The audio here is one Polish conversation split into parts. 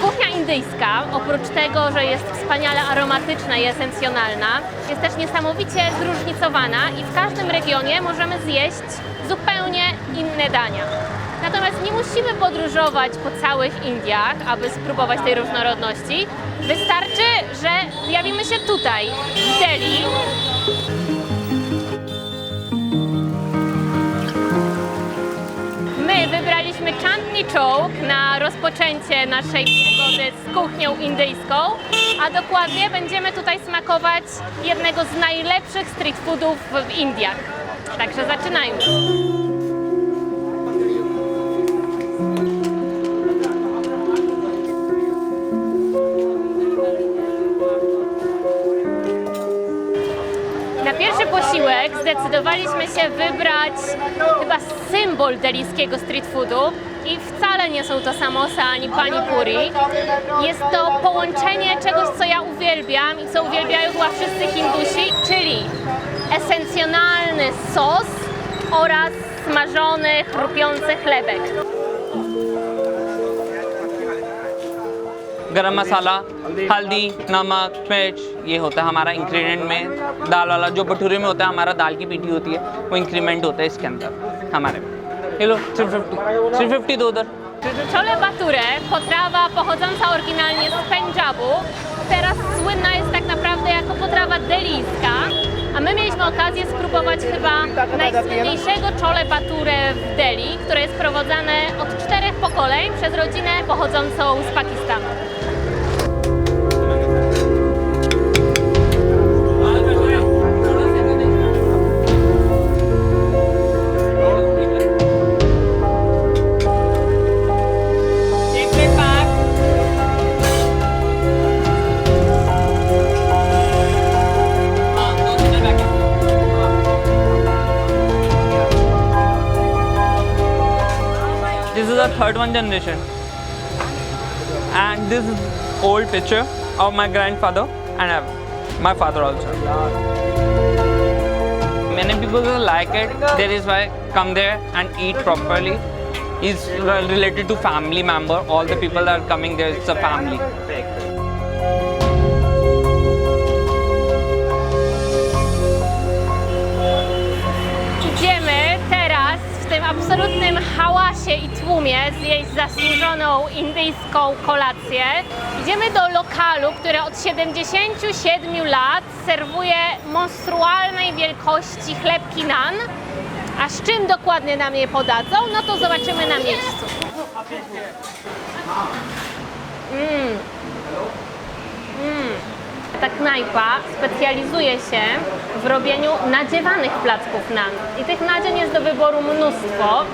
Kuchnia indyjska, oprócz tego, że jest wspaniale aromatyczna i esencjonalna, jest też niesamowicie zróżnicowana i w każdym regionie możemy zjeść zupełnie inne dania. Natomiast nie musimy podróżować po całych Indiach, aby spróbować tej różnorodności. Wystarczy, że zjawimy się tutaj, w Delhi, My wybraliśmy Chandni Chowk na rozpoczęcie naszej przygody z kuchnią indyjską, a dokładnie będziemy tutaj smakować jednego z najlepszych street foodów w Indiach. Także zaczynajmy. Posiłek zdecydowaliśmy się wybrać chyba symbol delijskiego street foodu i wcale nie są to samosa ani pani puri. Jest to połączenie czegoś, co ja uwielbiam i co uwielbiają chyba wszyscy Hindusi, czyli esencjonalny sos oraz smażony, chrupiący chlebek. गरम मसाला हल्दी नमक मिर्च ये होता है हमारा इंग्रेडिएंट में दाल वाला जो भटूरे में होता है हमारा दाल की पीठी होती है वो इंक्रीमेंट होता है इसके अंदर हमारे में ये लो थ्री फिफ्टी थ्री फिफ्टी दो उधर Chole bature, potrawa pochodząca oryginalnie z Pendżabu, teraz słynna jest tak naprawdę jako potrawa delijska, a my mieliśmy okazję spróbować chyba najsłynniejszego chole bature w Delhi, które jest prowadzone od czterech pokoleń przez rodzinę pochodzącą z Pakistanu. This is the third one generation and this is old picture of my grandfather and I- my father also. Many people like it. That is why come there and eat properly. Is related to family member. All the people that are coming there, it's a family. Absolutnym hałasie i tłumie zjeść zasłużoną indyjską kolację. Idziemy do lokalu, który od 77 lat serwuje monstrualnej wielkości chlebki nan. A z czym dokładnie nam je podadzą, no to zobaczymy na miejscu. Ta knajpa specjalizuje się w robieniu nadziewanych placków nan. I tych nadzień jest do wyboru mnóstwo.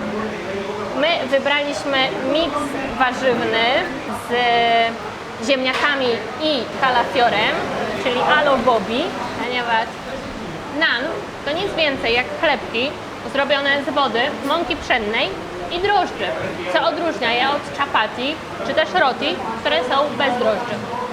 My wybraliśmy miks warzywny z ziemniakami i kalafiorem, czyli alo gobi, ponieważ nan to nic więcej jak chlebki zrobione z wody, mąki pszennej i drożdży, co odróżnia je od chapati czy też roti, które są bez drożdży.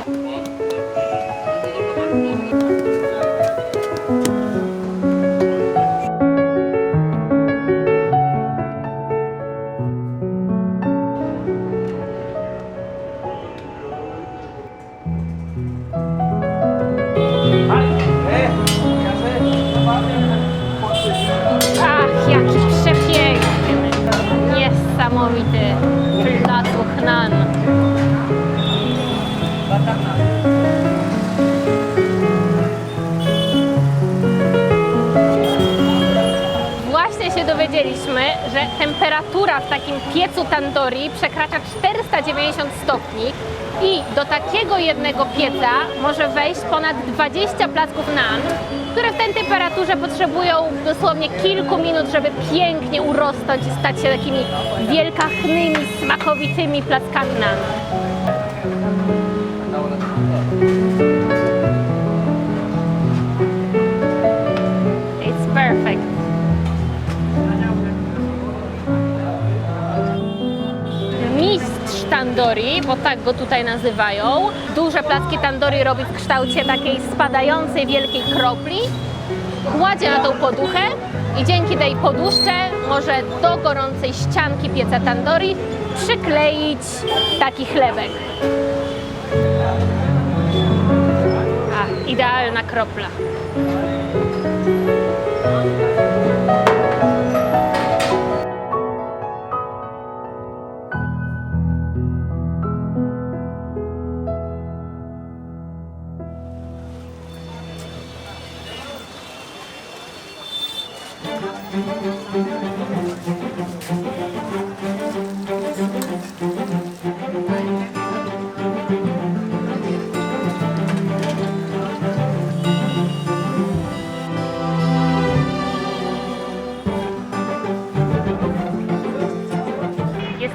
Dowiedzieliśmy, że temperatura w takim piecu tandoori przekracza 490 stopni i do takiego jednego pieca może wejść ponad 20 placków nan, które w tej temperaturze potrzebują dosłownie kilku minut, żeby pięknie urosnąć i stać się takimi wielkachnymi, smakowitymi plackami nan. Tandoori bo tak go tutaj nazywają. Duże placki tandoori robi w kształcie takiej spadającej wielkiej kropli. Kładzie na tą poduchę i dzięki tej poduszce może do gorącej ścianki pieca tandoori przykleić taki chlebek. A, idealna kropla.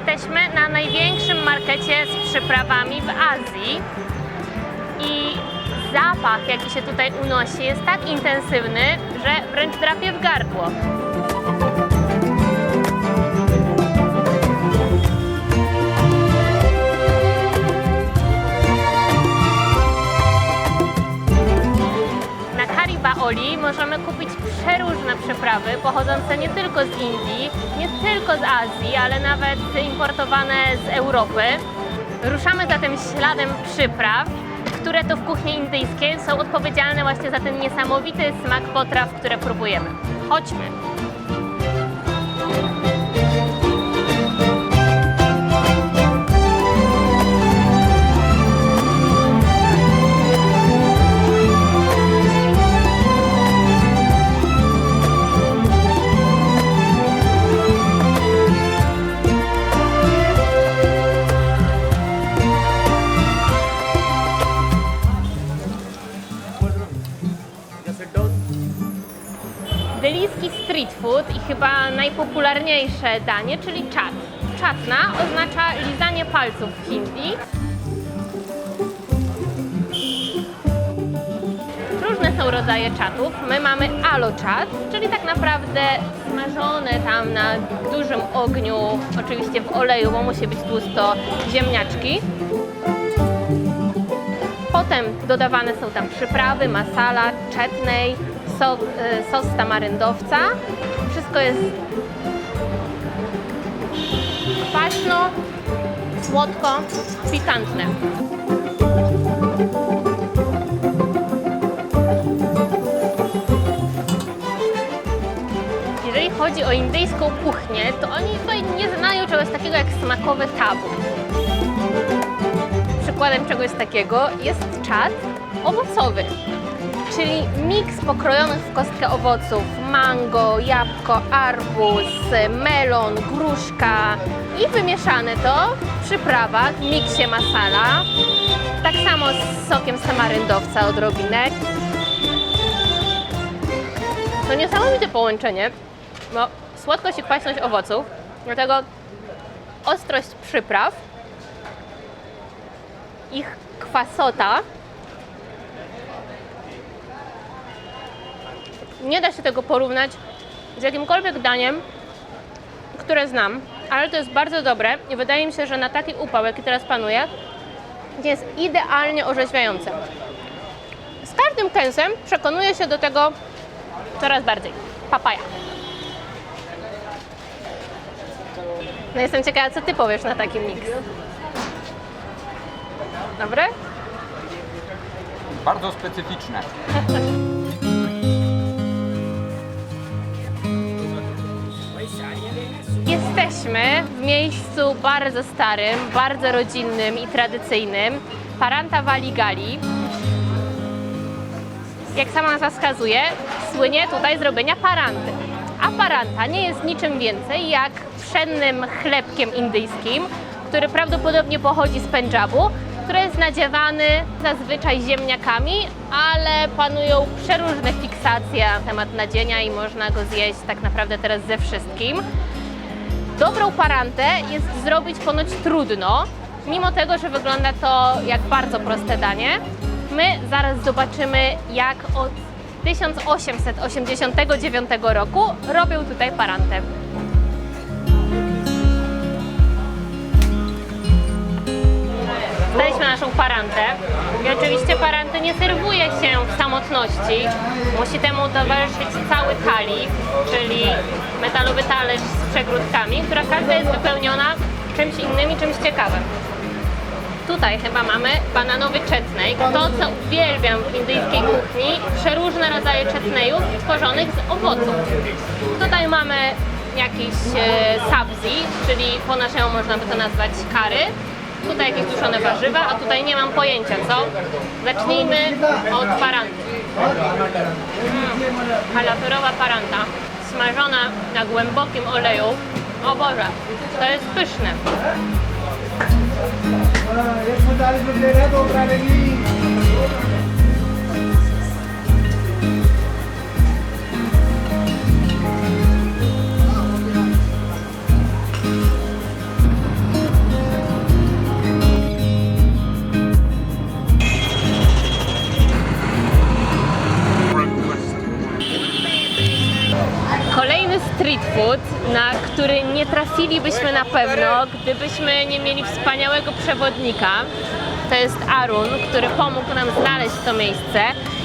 Jesteśmy na największym markecie z przyprawami w Azji i zapach, jaki się tutaj unosi, jest tak intensywny, że wręcz drapie w gardło. Możemy kupić przeróżne przyprawy pochodzące nie tylko z Indii, nie tylko z Azji, ale nawet importowane z Europy. Ruszamy zatem śladem przypraw, które to w kuchni indyjskiej są odpowiedzialne właśnie za ten niesamowity smak potraw, które próbujemy. Chodźmy. Delijski street food i chyba najpopularniejsze danie, czyli czat. Czatna oznacza lizanie palców w Hindi. Różne są rodzaje czatów. My mamy alo czat, czyli tak naprawdę smażone tam na dużym ogniu, oczywiście w oleju, bo musi być tłusto, ziemniaczki. Potem dodawane są tam przyprawy, masala, czetnej, sos, y, sos tamaryndowca. Wszystko jest kwaśno, słodko, pikantne. Jeżeli chodzi o indyjską kuchnię, to oni tutaj nie znają czegoś takiego jak smakowe tabu. Przykładem czegoś takiego jest czat owocowy, czyli miks pokrojonych w kostkę owoców mango, jabłko, arbuz, melon, gruszka i wymieszane to w przyprawach w miksie masala. Tak samo z sokiem z tamaryndowca odrobinę. To niesamowite połączenie, bo słodkość i kwaśność owoców, do tego ostrość przypraw, ich kwasota. Nie da się tego porównać z jakimkolwiek daniem, które znam, ale to jest bardzo dobre i wydaje mi się, że na taki upał, jaki teraz panuje, jest idealnie orzeźwiające. Z każdym kęsem przekonuję się do tego coraz bardziej. Papaja. No jestem ciekawa, co ty powiesz na taki miks. Dobre? Bardzo specyficzne. Jesteśmy w miejscu bardzo starym, bardzo rodzinnym i tradycyjnym. Paranta Valley Gali. Jak sama nazwa wskazuje, słynie tutaj z robienia paranty. A paranta nie jest niczym więcej jak pszennym chlebkiem indyjskim, który prawdopodobnie pochodzi z Pendżabu, który jest nadziewany zazwyczaj ziemniakami, ale panują przeróżne fiksacje na temat nadzienia i można go zjeść tak naprawdę teraz ze wszystkim. Dobrą parantę jest zrobić ponoć trudno, mimo tego, że wygląda to jak bardzo proste danie. My zaraz zobaczymy, jak od 1889 roku robią tutaj parantę. Dostaliśmy naszą parantę i oczywiście paranty nie serwuje się w samotności. Musi temu towarzyszyć cały talik, czyli metalowy talerz z przegródkami, która każda jest wypełniona czymś innym i czymś ciekawym. Tutaj chyba mamy bananowy chutney. To, co uwielbiam w indyjskiej kuchni, przeróżne rodzaje chutneyów tworzonych z owoców. Tutaj mamy jakiś e, sabzi, czyli po naszemu można by to nazwać kary. Tutaj jakieś duszone warzywa, a tutaj nie mam pojęcia co. Zacznijmy od paranty. Mm, halaperowa paranta, smażona na głębokim oleju. O Boże, to jest pyszne. एक Kolejny street food, na który nie trafilibyśmy na pewno, gdybyśmy nie mieli wspaniałego przewodnika. To jest Arun, który pomógł nam znaleźć to miejsce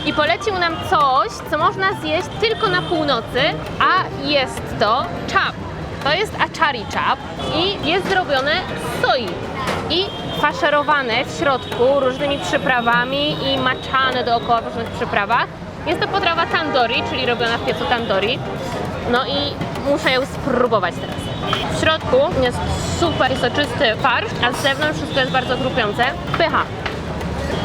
i polecił nam coś, co można zjeść tylko na północy, a jest to chap. To jest achari chap i jest zrobione z soi i faszerowane w środku różnymi przyprawami i maczane dookoła w różnych przyprawach. Jest to potrawa tandoori, czyli robiona w piecu tandoori. No i muszę ją spróbować teraz. W środku jest super soczysty farsz, a z zewnątrz wszystko jest bardzo chrupiące. Pycha.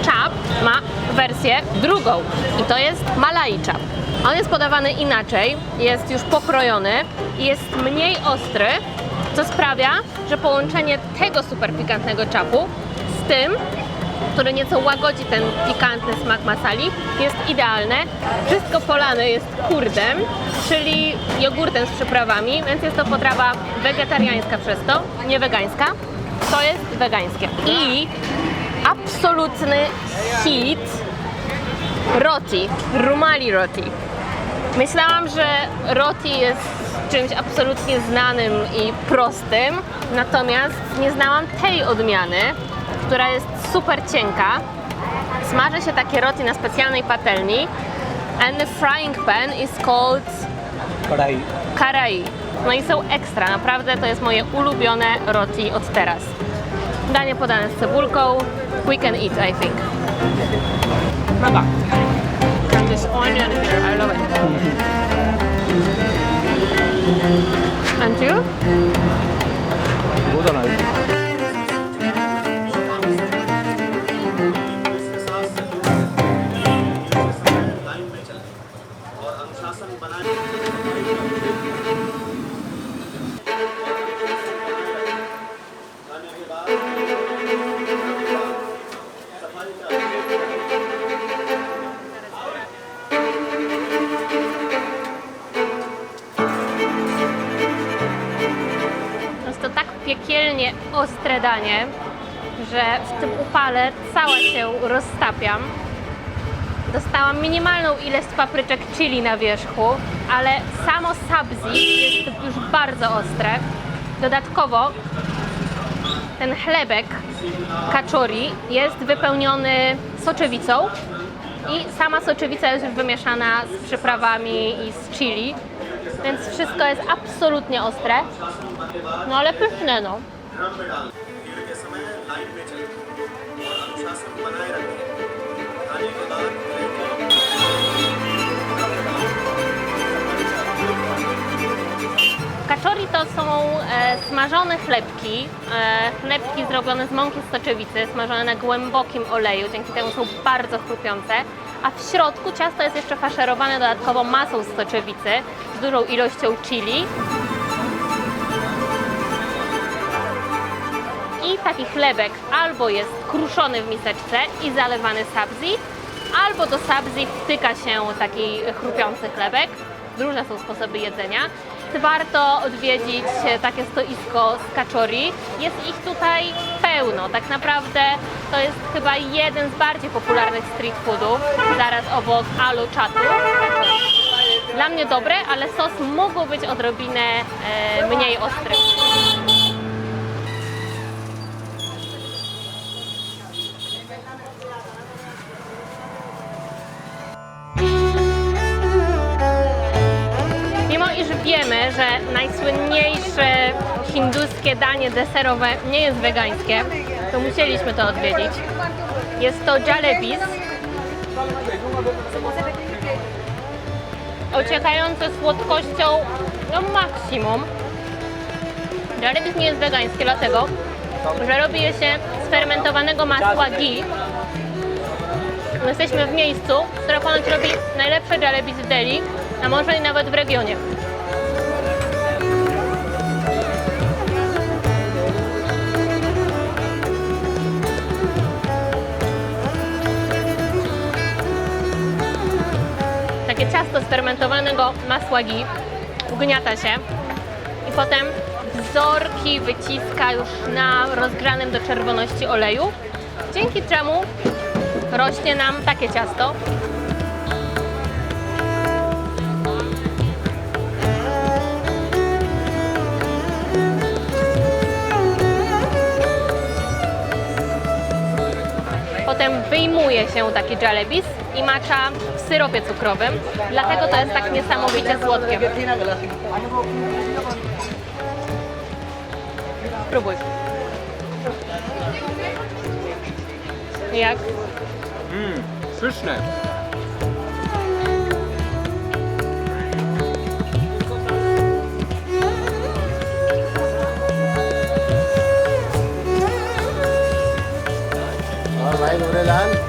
Chap ma wersję drugą i to jest Malai chap. On jest podawany inaczej, jest już pokrojony i jest mniej ostry, co sprawia, że połączenie tego super pikantnego chapu z tym, który nieco łagodzi ten pikantny smak masali, jest idealne. Wszystko polane jest kurdem, czyli jogurtem z przyprawami, więc jest to potrawa wegetariańska przez to, nie wegańska. To jest wegańskie. I absolutny hit roti, rumali roti. Myślałam, że roti jest czymś absolutnie znanym i prostym, natomiast nie znałam tej odmiany, która jest super cienka. Smaży się takie roti na specjalnej patelni. And the frying pan is called karai. karai. No i są ekstra, naprawdę to jest moje ulubione roti od teraz. Danie podane z cebulką. We can eat, I think. Baba. This onion here, I love it. To tak piekielnie ostre danie, że w tym upale cała się roztapiam. Dostałam minimalną ilość papryczek chili na wierzchu, ale samo sabzi jest już bardzo ostre. Dodatkowo ten chlebek kaczori jest wypełniony soczewicą i sama soczewica jest już wymieszana z przyprawami i z chili, więc wszystko jest absolutnie ostre. No ale pyszne no. Kaczori to są e, smażone chlebki, e, chlebki zrobione z mąki z soczewicy, smażone na głębokim oleju, dzięki temu są bardzo chrupiące, a w środku ciasto jest jeszcze faszerowane dodatkowo masą z soczewicy, z dużą ilością chili. I taki chlebek albo jest kruszony w miseczce i zalewany sabzi, albo do sabzi wtyka się taki chrupiący chlebek. Różne są sposoby jedzenia. Warto odwiedzić takie stoisko z kaczori. Jest ich tutaj pełno. Tak naprawdę to jest chyba jeden z bardziej popularnych street foodów, zaraz obok alu chatu. Dla mnie dobre, ale sos mógł być odrobinę e, mniej ostry. Mimo iż wiemy, że najsłynniejsze hinduskie danie deserowe nie jest wegańskie, to musieliśmy to odwiedzić. Jest to jalebis. Ociekające słodkością no maksimum. Jalebis nie jest wegańskie, dlatego że robi je się z fermentowanego masła ghee. My Jesteśmy w miejscu, które ponoć robi najlepsze jalebis w Delhi, a może i nawet w regionie. Ciasto z fermentowanego masła ugniata się. I potem wzorki wyciska już na rozgrzanym do czerwoności oleju, dzięki czemu rośnie nam takie ciasto. Potem wyjmuje się taki jalebis i macza syropie cukrowym, dlatego to jest tak niesamowicie słodkie. Próbuj. Jak? Mmm, pyszne. Alright, Urelan.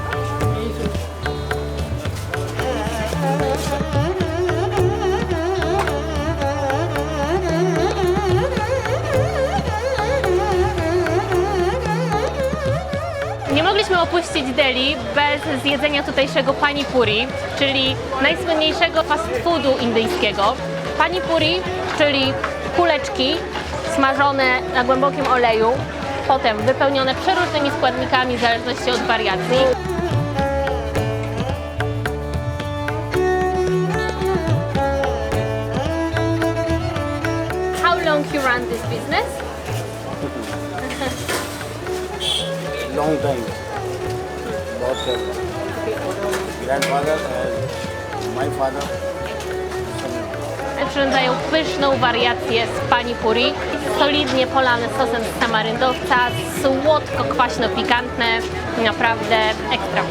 możemy opuścić Delhi bez zjedzenia tutejszego pani puri, czyli najsłynniejszego fast foodu indyjskiego. Pani puri, czyli kuleczki smażone na głębokim oleju, potem wypełnione przeróżnymi składnikami w zależności od wariacji. long you run this business? long time about grandfather and my father. Przyrządzają pyszną wariację z pani puri, solidnie polane sosem z tamaryndowca, słodko-kwaśno-pikantne, naprawdę ekstra.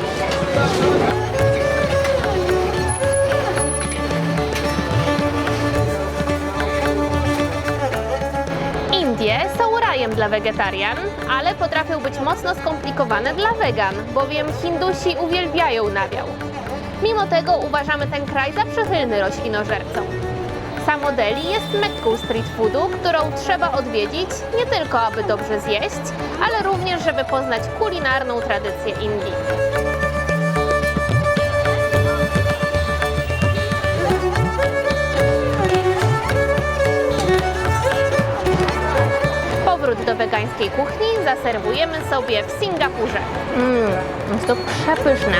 Indie są rajem dla wegetarian, ale potrafią być mocno skomplikowane dla wegan, bowiem Hindusi uwielbiają nabiał. Mimo tego uważamy ten kraj za przychylny roślinożercom. Samo Delhi jest mekką street foodu, którą trzeba odwiedzić nie tylko aby dobrze zjeść, ale również żeby poznać kulinarną tradycję Indii. wegańskiej kuchni zaserwujemy sobie w Singapurze. Mmm, jest to przepyszne.